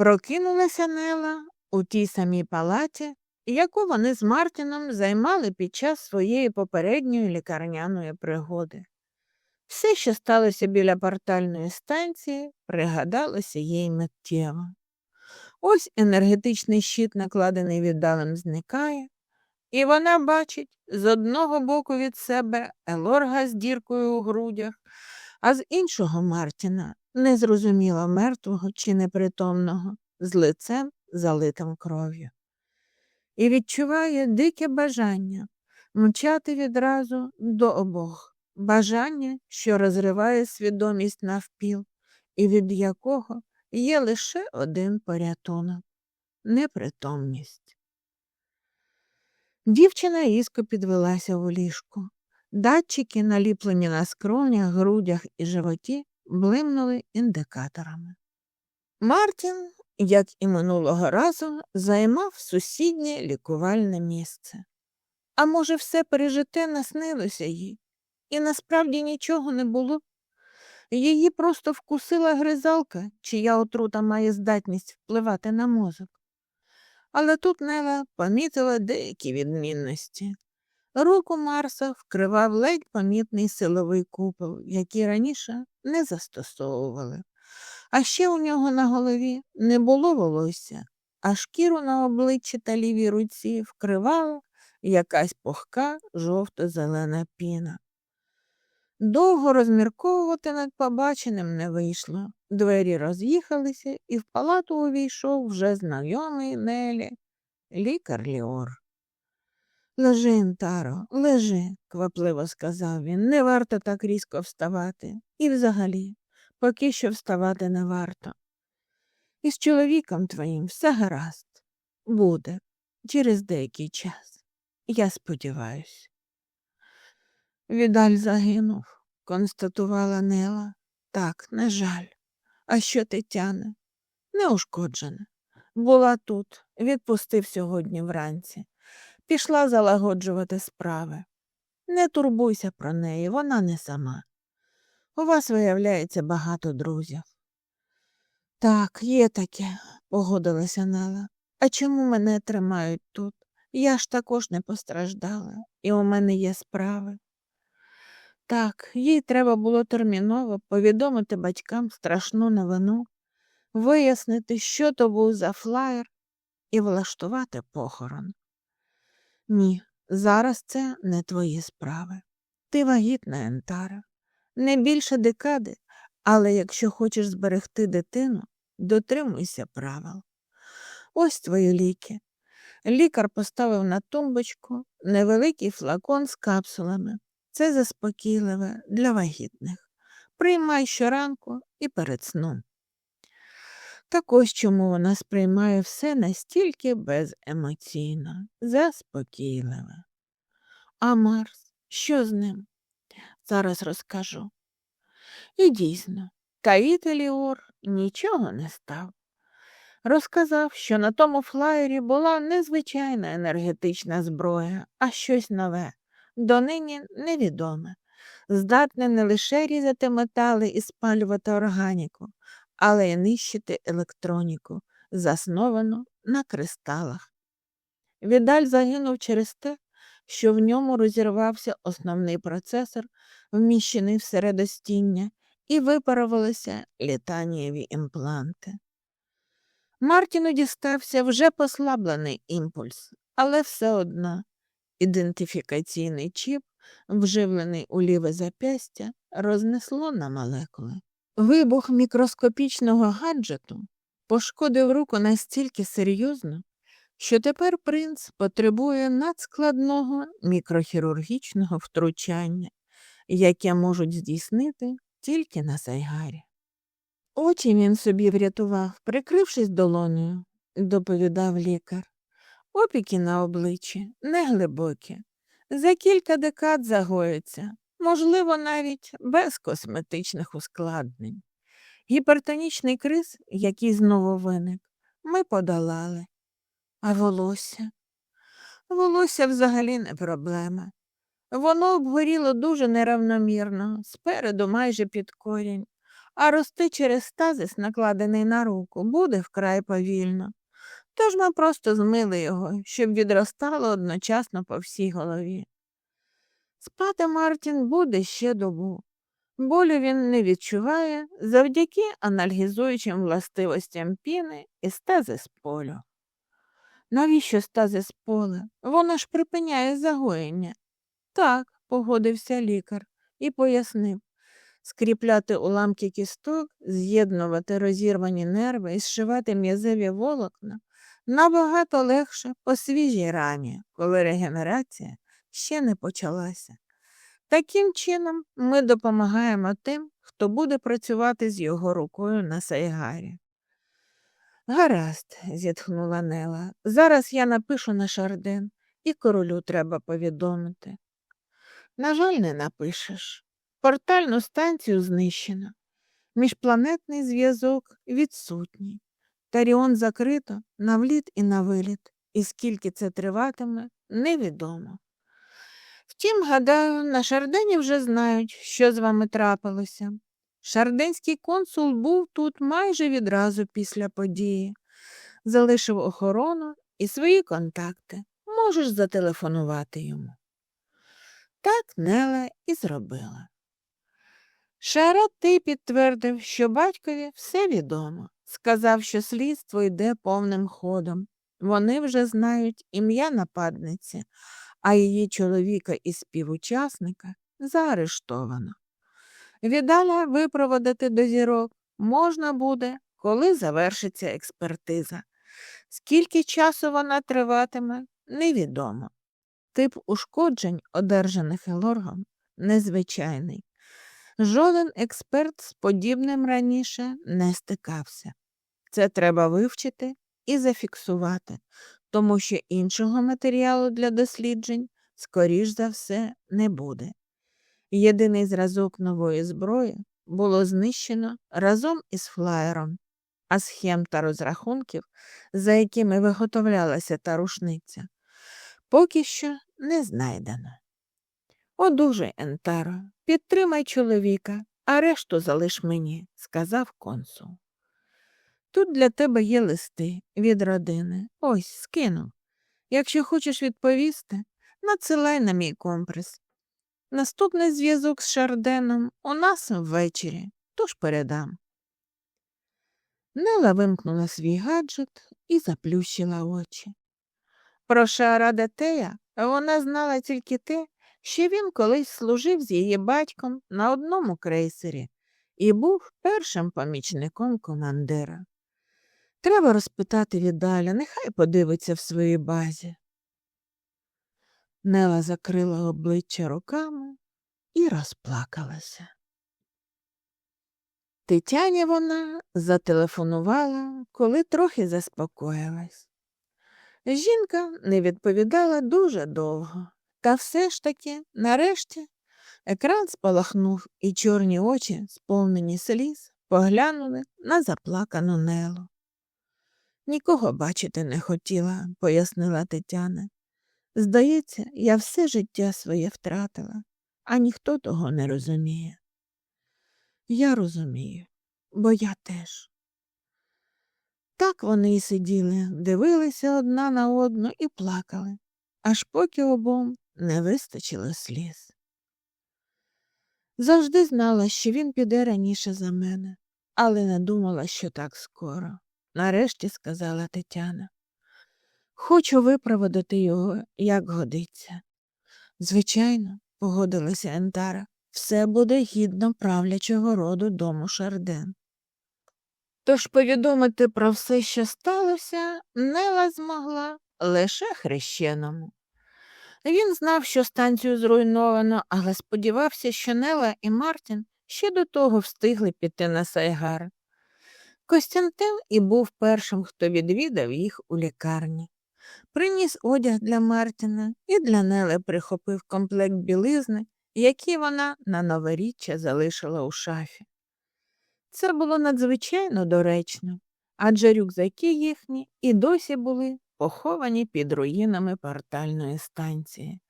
Прокинулася Нела у тій самій палаті, яку вони з Мартіном займали під час своєї попередньої лікарняної пригоди. Все, що сталося біля портальної станції, пригадалося їй миттєво. Ось енергетичний щит, накладений віддалем, зникає, і вона бачить з одного боку від себе Елорга з діркою у грудях, а з іншого Мартіна, незрозуміло мертвого чи непритомного, з лицем залитим кров'ю. І відчуває дике бажання мчати відразу до обох, бажання, що розриває свідомість навпіл, і від якого є лише один порятунок непритомність. Дівчина різко підвелася у ліжку. Датчики, наліплені на скронях, грудях і животі, блимнули індикаторами. Мартін, як і минулого разу, займав сусіднє лікувальне місце. А може, все пережите наснилося їй, і насправді нічого не було. Її просто вкусила гризалка, чия отрута має здатність впливати на мозок. Але тут Нела помітила деякі відмінності. Руку Марса вкривав ледь помітний силовий купол, який раніше не застосовували. А ще у нього на голові не було волосся, а шкіру на обличчі та лівій руці вкривала якась пухка жовто-зелена піна. Довго розмірковувати над побаченим не вийшло. Двері роз'їхалися, і в палату увійшов вже знайомий Нелі, лікар Ліор. Лежи, Інтаро, лежи, квапливо сказав він, не варто так різко вставати. І взагалі, поки що вставати не варто. І з чоловіком твоїм все гаразд. Буде через деякий час. Я сподіваюся. Відаль загинув, констатувала Нела. Так, на жаль. А що Тетяна? Неушкоджена. Була тут, відпустив сьогодні вранці. Пішла залагоджувати справи. Не турбуйся про неї, вона не сама. У вас, виявляється, багато друзів. Так, є таке, погодилася Нела. А чому мене тримають тут? Я ж також не постраждала, і у мене є справи. Так, їй треба було терміново повідомити батькам страшну новину, вияснити, що то був за флаєр, і влаштувати похорон. Ні, зараз це не твої справи. Ти вагітна, Ентара, не більше декади, але якщо хочеш зберегти дитину, дотримуйся правил. Ось твої ліки. Лікар поставив на тумбочку невеликий флакон з капсулами. Це заспокійливе для вагітних. Приймай щоранку і перед сном. Так ось чому вона сприймає все настільки беземоційно, заспокійливе. А Марс, що з ним? Зараз розкажу. І дійсно, Каїт Еліор нічого не став. Розказав, що на тому флаєрі була незвичайна енергетична зброя, а щось нове, донині невідоме, здатне не лише різати метали і спалювати органіку, але й нищити електроніку, засновану на кристалах. Відаль загинув через те, що в ньому розірвався основний процесор, вміщений в середостіння, і випарувалися літанієві імпланти. Мартіну дістався вже послаблений імпульс, але все одно ідентифікаційний чіп, вживлений у ліве запястя, рознесло на молекули. Вибух мікроскопічного гаджету пошкодив руку настільки серйозно, що тепер принц потребує надскладного мікрохірургічного втручання, яке можуть здійснити тільки на Сайгарі. Очі він собі врятував, прикрившись долонею, доповідав лікар. Опіки на обличчі неглибокі. За кілька декад загоїться, можливо, навіть без косметичних ускладнень. Гіпертонічний криз, який знову виник, ми подолали. А волосся? Волосся взагалі не проблема. Воно обгоріло дуже неравномірно, спереду майже під корінь, а рости через стазис, накладений на руку, буде вкрай повільно. Тож ми просто змили його, щоб відростало одночасно по всій голові. Спати Мартін буде ще добу. Болю він не відчуває завдяки анальгізуючим властивостям піни і стазис полю. Навіщо стазис поле? Воно ж припиняє загоєння. Так, погодився лікар і пояснив скріпляти уламки кісток, з'єднувати розірвані нерви і зшивати м'язеві волокна набагато легше по свіжій рані, коли регенерація ще не почалася. Таким чином, ми допомагаємо тим, хто буде працювати з його рукою на Сайгарі. Гаразд, зітхнула Нела. Зараз я напишу на Шарден, і королю треба повідомити. На жаль, не напишеш. Портальну станцію знищено. Міжпланетний зв'язок відсутній. Таріон закрито на вліт і на виліт, і скільки це триватиме, невідомо. Втім, гадаю, на Шардені вже знають, що з вами трапилося. Шарденський консул був тут майже відразу після події, залишив охорону і свої контакти. Можеш зателефонувати йому. Так Нела і зробила. Шарат ти підтвердив, що батькові все відомо. Сказав, що слідство йде повним ходом. Вони вже знають ім'я нападниці, а її чоловіка і співучасника заарештовано. Віддаля випроводити до зірок можна буде, коли завершиться експертиза. Скільки часу вона триватиме, невідомо. Тип ушкоджень, одержаних елоргом, незвичайний. Жоден експерт з подібним раніше не стикався. Це треба вивчити і зафіксувати, тому що іншого матеріалу для досліджень, скоріш за все, не буде. Єдиний зразок нової зброї було знищено разом із флаєром, а схем та розрахунків, за якими виготовлялася та рушниця, поки що не знайдено. Одужай, Ентаро, підтримай чоловіка, а решту залиш мені, сказав консул. Тут для тебе є листи від родини. Ось скинув. Якщо хочеш відповісти, надсилай на мій компрес. Наступний зв'язок з Шарденом у нас ввечері, тож передам. Нела вимкнула свій гаджет і заплющила очі. Про Шара Детея вона знала тільки те, що він колись служив з її батьком на одному крейсері і був першим помічником командира. Треба розпитати віддаля, нехай подивиться в своїй базі. Нела закрила обличчя руками і розплакалася. Тетяні вона зателефонувала, коли трохи заспокоїлась. Жінка не відповідала дуже довго, та все ж таки, нарешті, екран спалахнув, і чорні очі, сповнені сліз, поглянули на заплакану Нелу. Нікого бачити не хотіла, пояснила Тетяна. Здається, я все життя своє втратила, а ніхто того не розуміє. Я розумію, бо я теж. Так вони й сиділи, дивилися одна на одну і плакали, аж поки обом не вистачило сліз. Завжди знала, що він піде раніше за мене, але не думала, що так скоро нарешті сказала Тетяна. Хочу випроводити його, як годиться. Звичайно, погодилася Ентара, все буде гідно правлячого роду дому Шарден. Тож повідомити про все, що сталося, Нела змогла лише хрещеному. Він знав, що станцію зруйновано, але сподівався, що Нела і Мартін ще до того встигли піти на Сайгар. Костянтин і був першим, хто відвідав їх у лікарні. Приніс одяг для Мартіна і для Нели прихопив комплект білизни, який вона на новоріччя залишила у шафі. Це було надзвичайно доречно, адже рюкзаки їхні і досі були поховані під руїнами портальної станції.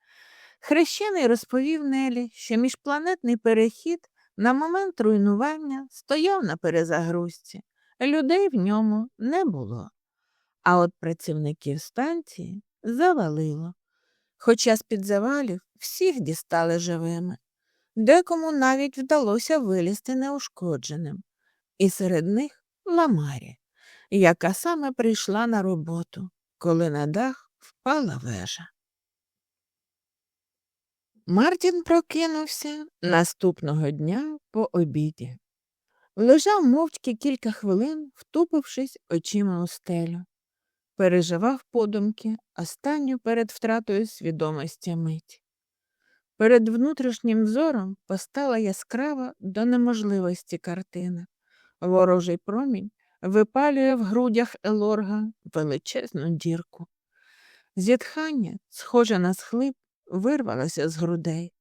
Хрещений розповів Нелі, що міжпланетний перехід На момент руйнування стояв на перезагрузці, людей в ньому не було. А от працівників станції завалило. Хоча з-під завалів всіх дістали живими. Декому навіть вдалося вилізти неушкодженим. І серед них Ламарі, яка саме прийшла на роботу, коли на дах впала вежа. Мартін прокинувся наступного дня по обіді. Лежав мовчки кілька хвилин, втупившись очима у стелю. Переживав подумки останню перед втратою свідомості мить. Перед внутрішнім взором постала яскрава до неможливості картина. Ворожий промінь випалює в грудях Елорга величезну дірку. Зітхання, схоже на схлип, вирвалося з грудей.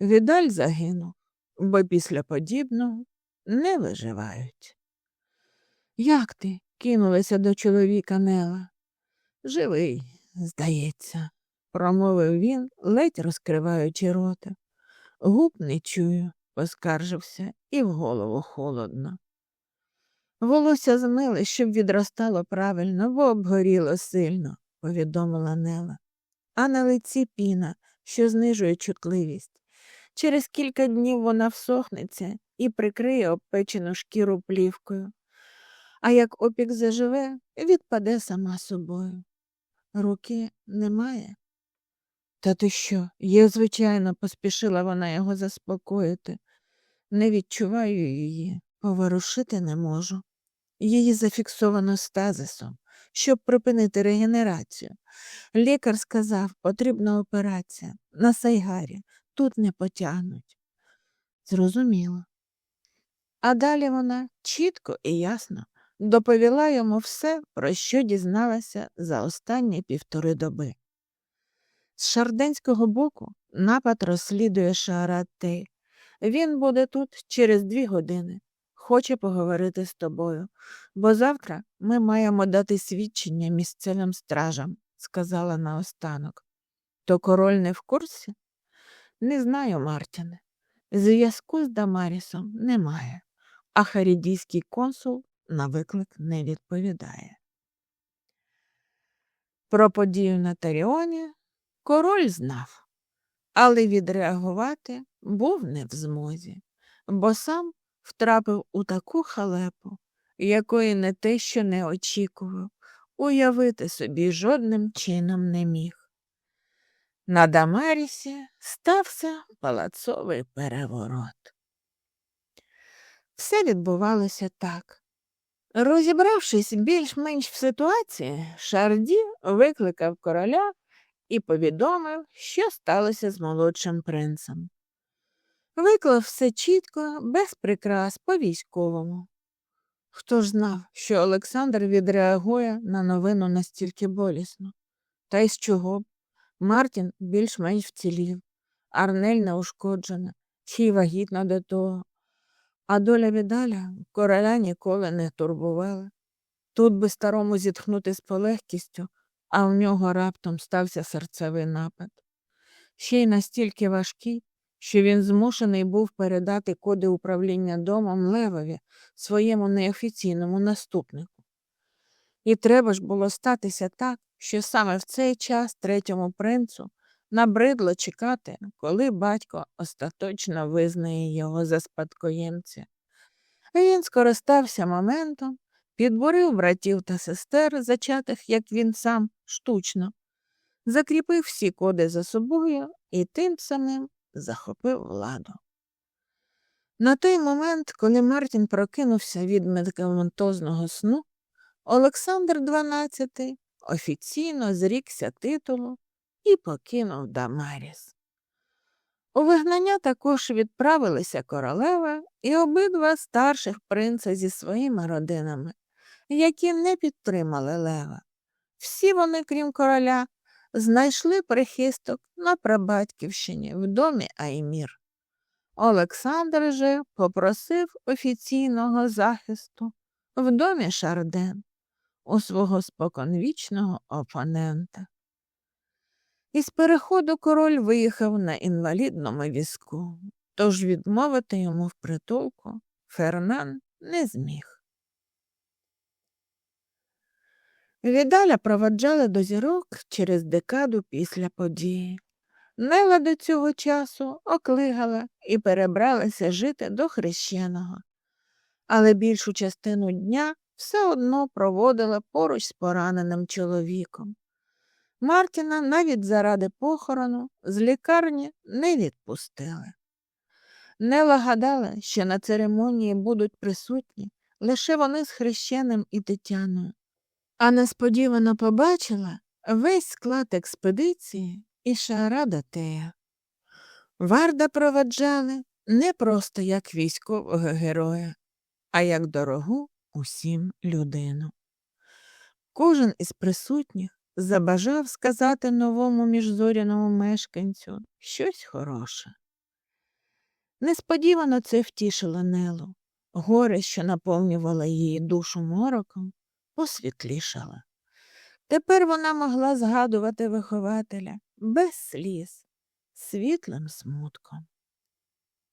Відаль загинув, бо після подібного не виживають. Як ти? кинулася до чоловіка Нела. Живий, здається, промовив він, ледь розкриваючи рота. Губ не чую, поскаржився, і в голову холодно. Волосся змили, щоб відростало правильно, бо обгоріло сильно, повідомила Нела, а на лиці піна, що знижує чутливість. Через кілька днів вона всохнеться і прикриє обпечену шкіру плівкою. А як опік заживе, відпаде сама собою. Руки немає. Та ти що? Є, звичайно, поспішила вона його заспокоїти. Не відчуваю її, поворушити не можу. Її зафіксовано стазисом, щоб припинити регенерацію. Лікар сказав, потрібна операція. На Сайгарі тут не потягнуть. Зрозуміло. А далі вона чітко і ясно доповіла йому все, про що дізналася за останні півтори доби. З шарденського боку напад розслідує Шаарат Тей. Він буде тут через дві години. Хоче поговорити з тобою, бо завтра ми маємо дати свідчення місцевим стражам, сказала наостанок. То король не в курсі? Не знаю, Мартіне. Зв'язку з Дамарісом немає, а харідійський консул на виклик не відповідає. Про подію на Таріоні король знав, але відреагувати був не в змозі, бо сам втрапив у таку халепу, якої не те, що не очікував, уявити собі жодним чином не міг. На Дамарісі стався палацовий переворот. Все відбувалося так. Розібравшись більш-менш в ситуації, Шарді викликав короля і повідомив, що сталося з молодшим принцем. Виклав все чітко, без прикрас по військовому. Хто ж знав, що Олександр відреагує на новину настільки болісно? Та й з чого б? Мартін більш-менш вцілів, Арнель неушкоджена, й вагітна до того. А доля віддаля короля ніколи не турбувала. Тут би старому зітхнути з полегкістю, а в нього раптом стався серцевий напад. Ще й настільки важкий, що він змушений був передати коди управління домом Левові, своєму неофіційному наступнику. І треба ж було статися так, що саме в цей час третьому принцу набридло чекати, коли батько остаточно визнає його за спадкоємця. Він скористався моментом, підбурив братів та сестер, зачатих, як він сам, штучно, закріпив всі коди за собою і тим самим захопив владу. На той момент, коли Мартін прокинувся від медикаментозного сну, Олександр XII офіційно зрікся титулу і покинув Дамаріс. У вигнання також відправилися королева і обидва старших принца зі своїми родинами, які не підтримали Лева. Всі вони, крім короля, знайшли прихисток на прабатьківщині в домі Аймір. Олександр же попросив офіційного захисту в домі Шарден у свого споконвічного опонента. Із переходу король виїхав на інвалідному візку. тож відмовити йому в притулку Фернан не зміг. Віддаля проваджали до зірок через декаду після події. Нела до цього часу оклигала і перебралася жити до хрещеного, але більшу частину дня все одно проводила поруч з пораненим чоловіком. Мартіна навіть заради похорону з лікарні не відпустили. Нела гадала, що на церемонії будуть присутні лише вони з хрещеним і Тетяною, а несподівано побачила весь склад експедиції і шарада Тея. Варда проваджали не просто як військового героя, а як дорогу усім людину. Кожен із присутніх забажав сказати новому міжзоряному мешканцю щось хороше. Несподівано це втішило Нелу. Горе, що наповнювало її душу мороком, посвітлішало. Тепер вона могла згадувати вихователя без сліз, світлим смутком.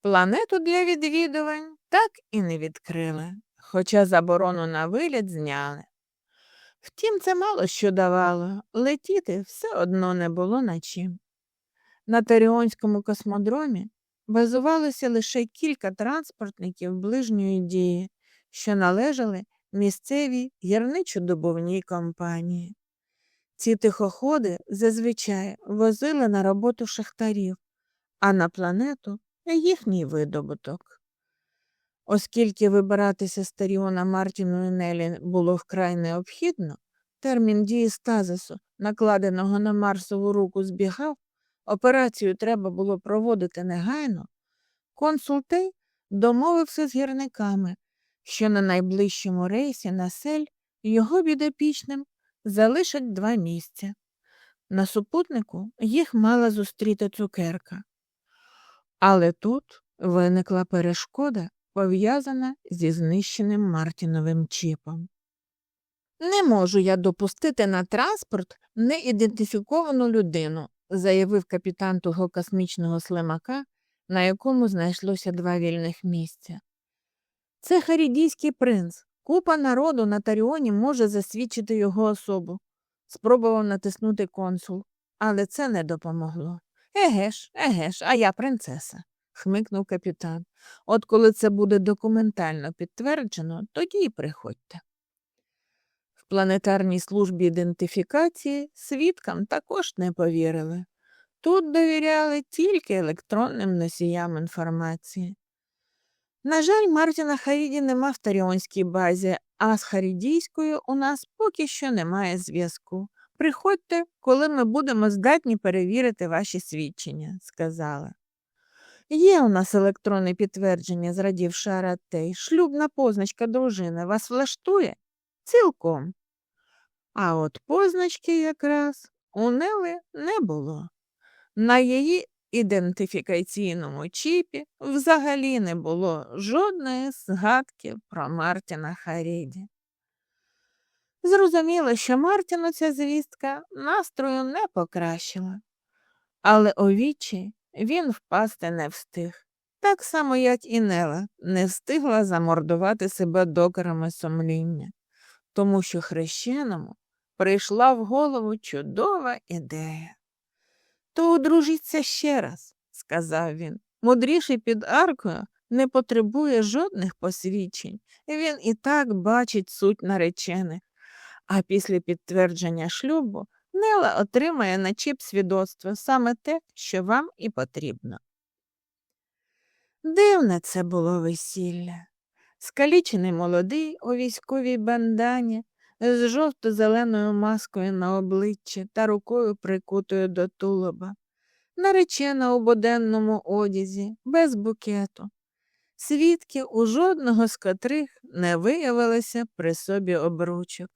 Планету для відвідувань так і не відкрили, хоча заборону на виліт зняли. Втім, це мало що давало, летіти все одно не було на чим. На Таріонському космодромі базувалося лише кілька транспортників ближньої дії, що належали місцевій гірничо-добувній компанії. Ці тихоходи зазвичай возили на роботу шахтарів, а на планету їхній видобуток. Оскільки вибиратися з Мартіну і Нелі було вкрай необхідно, термін дії стазису, накладеного на Марсову руку, збігав, операцію треба було проводити негайно, консултей домовився з гірниками, що на найближчому рейсі на сель його підопічним залишать два місця. На супутнику їх мала зустріти цукерка. Але тут виникла перешкода, пов'язана зі знищеним Мартіновим чіпом. Не можу я допустити на транспорт неідентифіковану людину, заявив капітан того космічного слимака, на якому знайшлося два вільних місця. Це харідійський принц. Купа народу на Таріоні може засвідчити його особу. Спробував натиснути консул, але це не допомогло. Еге ж, еге ж, а я принцеса, хмикнув капітан. От коли це буде документально підтверджено, тоді й приходьте. В планетарній службі ідентифікації свідкам також не повірили. Тут довіряли тільки електронним носіям інформації. На жаль, Мартіна Харіді нема в Таріонській базі, а з Харідійською у нас поки що немає зв'язку. Приходьте, коли ми будемо здатні перевірити ваші свідчення, сказала. Є у нас електронне підтвердження, зрадів Шаратей. Шлюбна позначка дружини вас влаштує? Цілком. А от позначки якраз у Нели не було. На її ідентифікаційному чіпі взагалі не було жодної згадки про Мартіна Харіді. Зрозуміло, що Мартіну ця звістка настрою не покращила, але у вічі він впасти не встиг, так само, як і Нела не встигла замордувати себе докорами сумління, тому що хрещеному прийшла в голову чудова ідея. То одружіться ще раз, сказав він. Мудріший під аркою не потребує жодних посвідчень, він і так бачить суть наречених. А після підтвердження шлюбу Нела отримає на чіп свідоцтво саме те, що вам і потрібно. Дивне це було весілля. Скалічений молодий у військовій бандані з жовто-зеленою маскою на обличчі та рукою прикутою до тулуба, наречена у буденному одязі, без букету. Свідки у жодного з котрих не виявилося при собі обручок.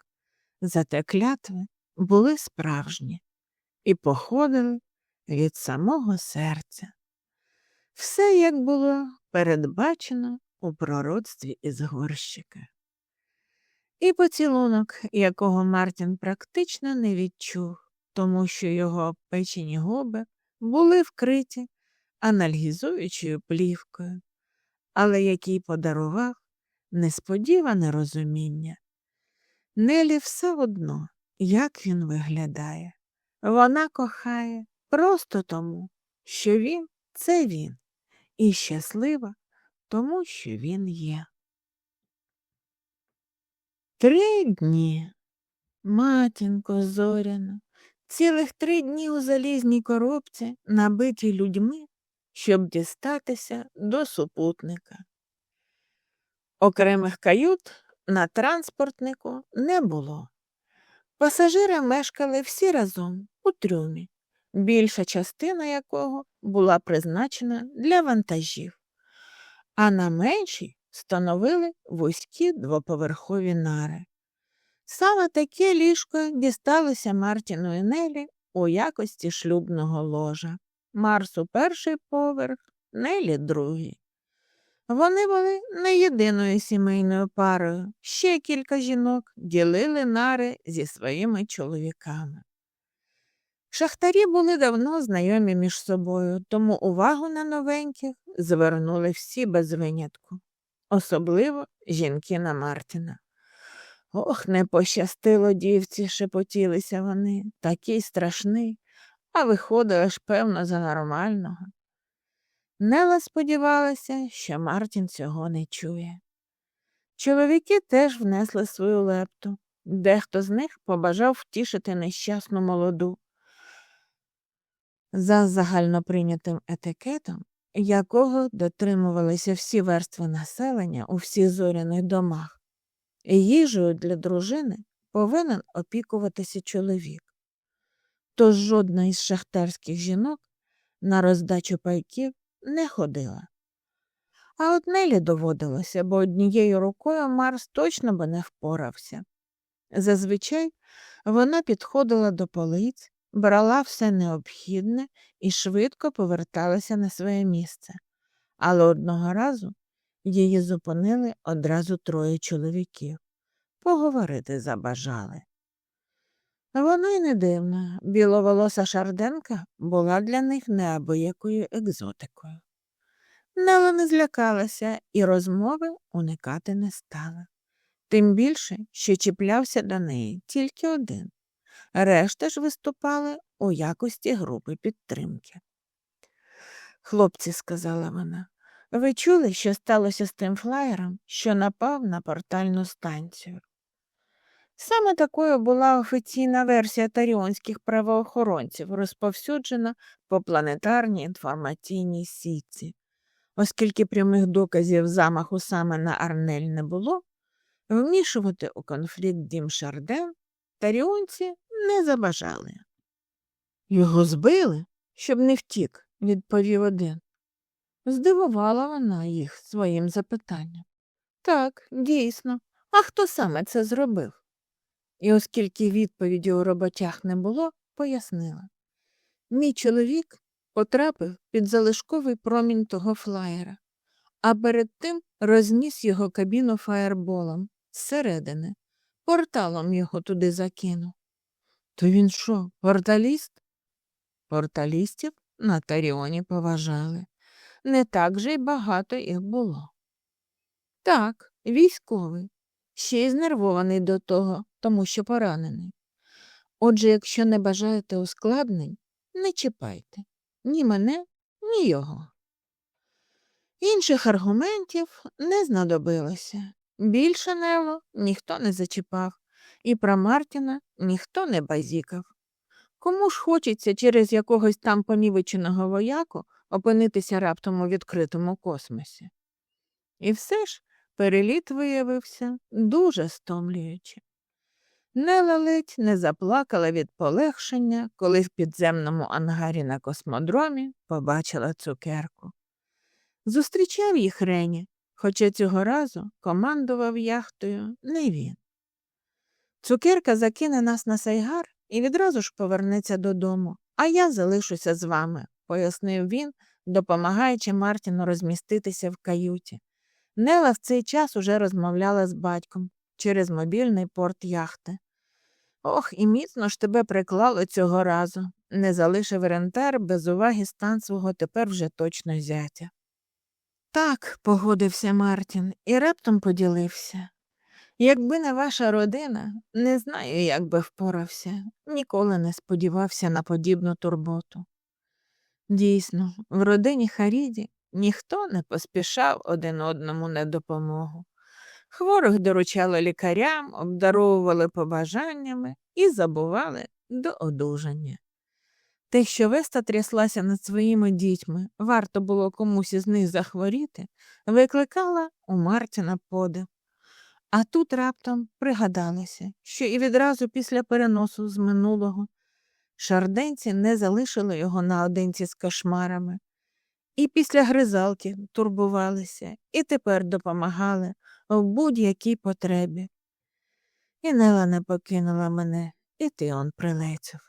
Зате клятви були справжні і походили від самого серця. Все як було передбачено у пророцтві із горщика. І поцілунок, якого Мартін практично не відчув, тому що його печені губи були вкриті анальгізуючою плівкою, але який подарував несподіване розуміння. Нелі все одно, як він виглядає. Вона кохає просто тому, що він це він, і щаслива тому, що він є. Три дні. Матінко зоряна, цілих три дні у залізній коробці, набитій людьми, щоб дістатися до супутника. Окремих кают на транспортнику не було. Пасажири мешкали всі разом у трюмі, більша частина якого була призначена для вантажів, а на меншій становили вузькі двоповерхові нари. Саме таке ліжко дісталося Мартіну і Нелі у якості шлюбного ложа. Марсу перший поверх, Нелі другий. Вони були не єдиною сімейною парою. Ще кілька жінок ділили нари зі своїми чоловіками. Шахтарі були давно знайомі між собою, тому увагу на новеньких звернули всі без винятку, особливо жінки на Мартіна. Ох, не пощастило дівці, шепотілися вони, такий страшний, а виходила ж, певно, за нормального. Нела сподівалася, що Мартін цього не чує. Чоловіки теж внесли свою лепту. Дехто з них побажав втішити нещасну молоду. За загальноприйнятим етикетом, якого дотримувалися всі верстви населення у всіх зоряних домах, їжею для дружини повинен опікуватися чоловік. Тож жодна із шахтарських жінок на роздачу пайків не ходила. А от Нелі доводилося, бо однією рукою Марс точно би не впорався. Зазвичай вона підходила до полиць, брала все необхідне і швидко поверталася на своє місце. Але одного разу її зупинили одразу троє чоловіків. Поговорити забажали. Воно й не дивно, біловолоса шарденка була для них неабиякою екзотикою. Нела не злякалася і розмови уникати не стала. Тим більше, що чіплявся до неї тільки один. Решта ж виступали у якості групи підтримки. Хлопці, сказала вона, ви чули, що сталося з тим флаєром, що напав на портальну станцію? Саме такою була офіційна версія таріонських правоохоронців, розповсюджена по планетарній інформаційній сітці. Оскільки прямих доказів замаху саме на Арнель не було, вмішувати у конфлікт дім Шарден таріонці не забажали. Його збили, щоб не втік, відповів один. Здивувала вона їх своїм запитанням. Так, дійсно, а хто саме це зробив? І оскільки відповіді у роботях не було, пояснила. Мій чоловік потрапив під залишковий промінь того флаєра, а перед тим розніс його кабіну фаєрболом зсередини, порталом його туди закинув. То він що, порталіст? Порталістів на Таріоні поважали. Не так же й багато їх було. Так, військовий, ще й знервований до того, тому що поранений. Отже, якщо не бажаєте ускладнень, не чіпайте ні мене, ні його. Інших аргументів не знадобилося. Більше Нело ніхто не зачіпав, і про Мартіна ніхто не базікав. Кому ж хочеться через якогось там понівеченого вояку опинитися раптом у відкритому космосі? І все ж переліт виявився дуже стомлюючим. Нела ледь не заплакала від полегшення, коли в підземному ангарі на космодромі побачила цукерку. Зустрічав їх Рені, хоча цього разу командував яхтою не він. Цукерка закине нас на сайгар і відразу ж повернеться додому, а я залишуся з вами, пояснив він, допомагаючи Мартіну розміститися в каюті. Нела в цей час уже розмовляла з батьком через мобільний порт яхти. Ох, і міцно ж тебе приклало цього разу, не залишив рентар без уваги стан свого тепер вже точно зятя. Так, погодився Мартін і раптом поділився. Якби не ваша родина, не знаю, як би впорався, ніколи не сподівався на подібну турботу. Дійсно, в родині Харіді ніхто не поспішав один одному на допомогу. Хворих доручали лікарям, обдаровували побажаннями і забували до одужання. Те, що Веста тряслася над своїми дітьми, варто було комусь із них захворіти, викликала у Мартіна подив. А тут раптом пригадалося, що і відразу після переносу з минулого шарденці не залишили його наодинці з кошмарами. І після гризалки турбувалися, і тепер допомагали в будь-якій потребі. І Нела не покинула мене, і ти он прилеців.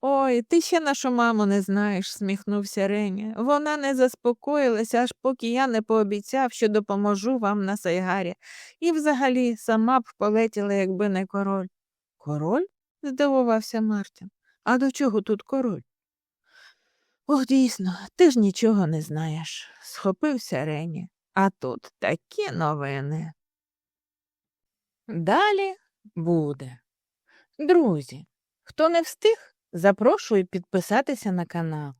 Ой, ти ще нашу маму не знаєш, сміхнувся Реня. Вона не заспокоїлася, аж поки я не пообіцяв, що допоможу вам на Сайгарі. І взагалі сама б полетіла, якби не король. Король? здивувався Мартін. А до чого тут король? Ох, дійсно, ти ж нічого не знаєш, схопився Рені. А тут такі новини. Далі буде. Друзі, хто не встиг, запрошую підписатися на канал.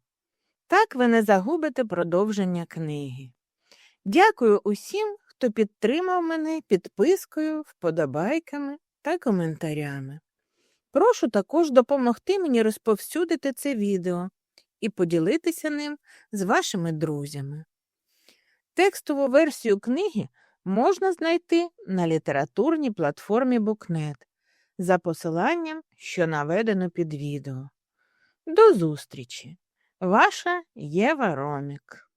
Так ви не загубите продовження книги. Дякую усім, хто підтримав мене підпискою, вподобайками та коментарями. Прошу також допомогти мені розповсюдити це відео і поділитися ним з вашими друзями. Текстову версію книги можна знайти на літературній платформі Букнет за посиланням, що наведено під відео. До зустрічі! Ваша Єва Ромік